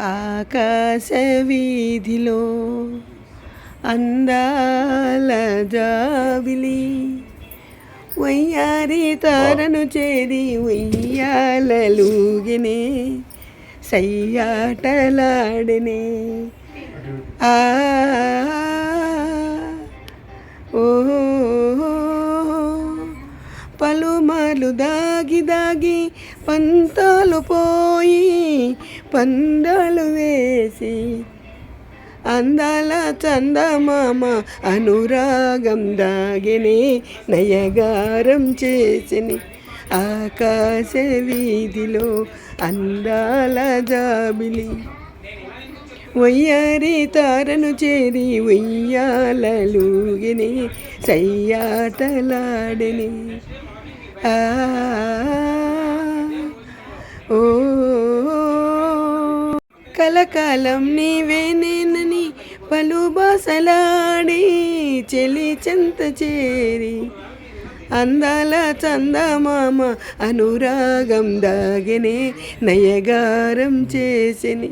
ఆకాశ వీధిలో అందాల జాబిలి వయ్యారి తారను చేరి ఉయ్యాలలుగినే సయ్యాటలాడినే. ఆ ఓ పలుమార్లు దాగి దాగి పంతాలు పో పందాలు వేసి అందాల చందమామ అనురాగం దాగిని నయగారం చేసిని ఆకాశ వీధిలో అందాల జాబిలి. వయ్యారి తారను చేరి ఉయ్యాలలుగిని సయ్యాటలాడిని. ఆ ఓ కలకాలం నీవేనేనని పలు బాసలాడి చెలి చెంత చేరి అందాల చందమామ అనురాగం దాగినే నయగారం చేసిన